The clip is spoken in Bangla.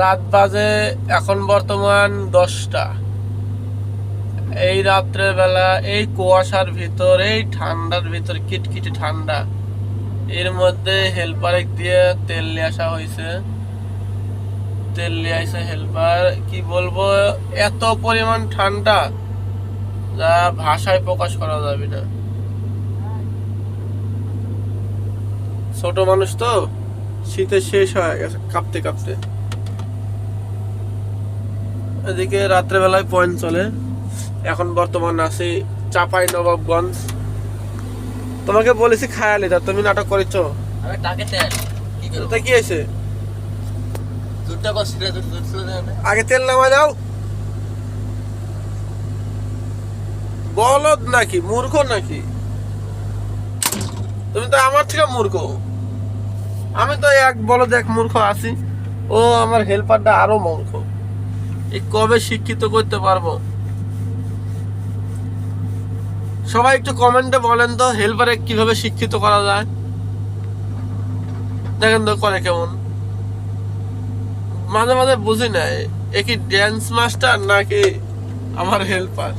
রাত বাজে এখন বর্তমান দশটা। এই রাত্রের বেলা এই কুয়াশার ভিতর, এই ঠান্ডার ভিতর, কিটকিটি ঠান্ডা, এর মধ্যে হেল্পার দিয়ে তেল নিয়ে আসা হয়েছে। তেল নিয়ে আসে হেল্পার কি বলব, এত পরিমাণ ঠান্ডা যা ভাষায় প্রকাশ করা যাবে না। ছোট মানুষ তো, শীতে শেষ হয়ে গেছে, কাঁপতে কাঁপতে। এদিকে রাত্রেবেলায় পয়েন্ট চলে। এখন বর্তমান আছি চাপাই নবাবগঞ্জ তোমাকে বলেছি খায়ালি তা তুমি নাটক করেছ? কি হয়েছে? না আগে তেল নামায় দাও। বলদ নাকি মূর্খ নাকি? তুমি তো আমার থেকে মূর্খ। আমি তো এক বলদ এক মূর্খ আছি। ও আমার হেল্পারটা আরও মূর্খ। কবে শিক্ষিত করতে পারব? সবাই একটু কমেন্টে বলেন তো হেল্পারে কীভাবে শিক্ষিত করা যায়? দেখেন তো করে কেমন। মাঝে মাঝে বুঝি নাই, এ কি ড্যান্স মাস্টার নাকি আমার হেল্পার